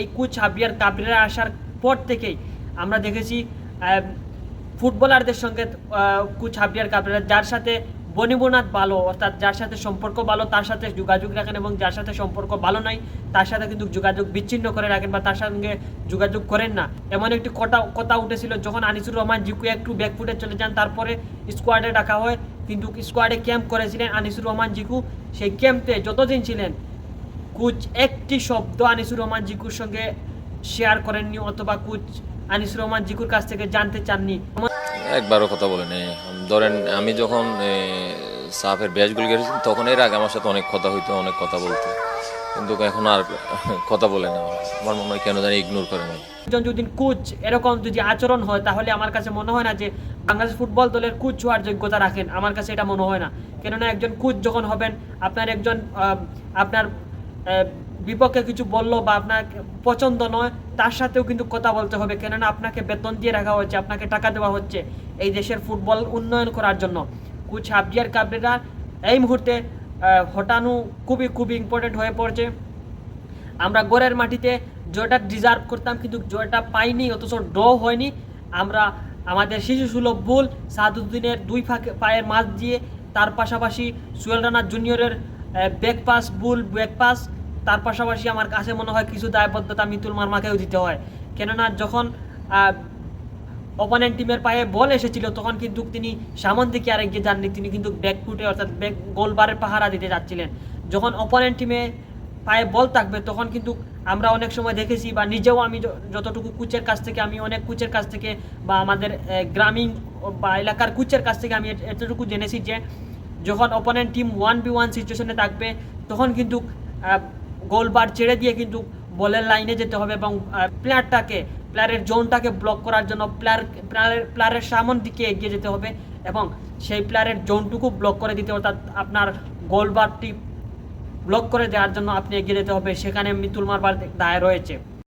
এই কুচ হাবিয়ার কাবরেরা আসার পর থেকেই আমরা দেখেছি ফুটবলারদের সঙ্গে কুচ হাবিয়ার কাবরেরা, যার সাথে বনিবনাথ ভালো, অর্থাৎ যার সাথে সম্পর্ক ভালো, তার সাথে যোগাযোগ রাখেন এবং যার সাথে সম্পর্ক ভালো নাই, তার সাথে কিন্তু যোগাযোগ বিচ্ছিন্ন করে রাখেন বা তার সঙ্গে যোগাযোগ করেন না। এমন একটি কথা কথা উঠেছিল যখন আনিসুর রহমান জিকু একটু ব্যাকফুটে চলে যান, তারপরে স্কোয়াডে ডাকা হয়। কিন্তু স্কোয়াডে ক্যাম্প করেছিলেন আনিসুর রহমান জিকু। সেই ক্যাম্পে যতদিন ছিলেন কুচ একটি শব্দ আনিসুর রহমান জিকুর সঙ্গে শেয়ার করেননি অথবা কুচ আনিসুর রহমান জিকুর কাছ থেকে জানতে চাননি। একবারও কথা বলেনি। ধরেন আমি যখন সাফের ব্যাচগুলো গেছি তখন এর আগে আমার সাথে অনেক কথা হইতো অনেক কথা বলতো। কিন্তু এখন আর কথা বলে না। আমার মনে হয় কেন জানি ইগনোর করে না একজন যদি কোচ এরকম যদি আচরণ হয় তাহলে আমার কাছে মনে হয় না যে বাংলাদেশ ফুটবল দলের কোচ হওয়ার যোগ্যতা রাখেন। আমার কাছে এটা মনে হয় না। কেননা একজন কোচ যখন হবেন আপনার একজন আপনার বিপক্ষে কিছু বলল বা আপনার পছন্দ নয়, তার সাথেও কিন্তু কথা বলতে হবে। কেননা আপনাকে বেতন দিয়ে রাখা হচ্ছে, আপনাকে টাকা দেওয়া হচ্ছে এই দেশের ফুটবল উন্নয়ন করার জন্য। কুচ হাবজিয়ার কাবরেরা এই মুহূর্তে হটানো খুবই খুবই ইম্পর্টেন্ট হয়ে পড়ছে। আমরা গোড়ের মাটিতে জয়টা ডিজার্ভ করতাম, কিন্তু জয়টা পাইনি, অথচ ড্র হয়নি। আমরা আমাদের শিশু সুলভ ভুল, সাদুদ্দিনের দুই ফাঁকে পায়ের মাছ দিয়ে, তার পাশাপাশি সুয়েল রানা জুনিয়রের ব্যাক পাস বুল তার পাশাপাশি আমার কাছে মনে হয় কিছু দায়বদ্ধতা মিতুল মার্মাকেও দিতে হয়। কেননা যখন অপোনেন্ট টিমের পায়ে বল এসেছিল, তখন কিন্তু তিনি সামন দিকে আর এগিয়ে যাননি, তিনি কিন্তু ব্যাক ফুটে অর্থাৎ ব্যাক গোলবারের পাহারা দিতে যাচ্ছিলেন। যখন অপোনেন্ট টিমে পায়ে বল থাকবে, তখন কিন্তু আমরা অনেক সময় দেখেছি বা নিজেও আমি যতটুকু কুচের কাছ থেকে, আমি অনেক কুচের কাছ থেকে বা আমাদের গ্রামীণ বা এলাকার কুচের কাছ থেকে আমি এতটুকু জেনেছি যে, যখন opponent team one B one সিচুয়েশনে থাকবে, তখন কিন্তু গোলবার ছেড়ে দিয়ে কিন্তু বলের লাইনে যেতে হবে এবং প্লেয়ারটাকে প্লেয়ারের জোনটাকে ব্লক করার জন্য প্লেয়ার প্লেয়ারের প্লেয়ারের সামন দিকে এগিয়ে যেতে হবে এবং সেই প্লেয়ারের জোনটুকু ব্লক করে দিতে অর্থাৎ আপনার গোলবারটি ব্লক করে দেওয়ার জন্য আপনি এগিয়ে যেতে হবে। সেখানে মিতুল মারবার দায় রয়েছে।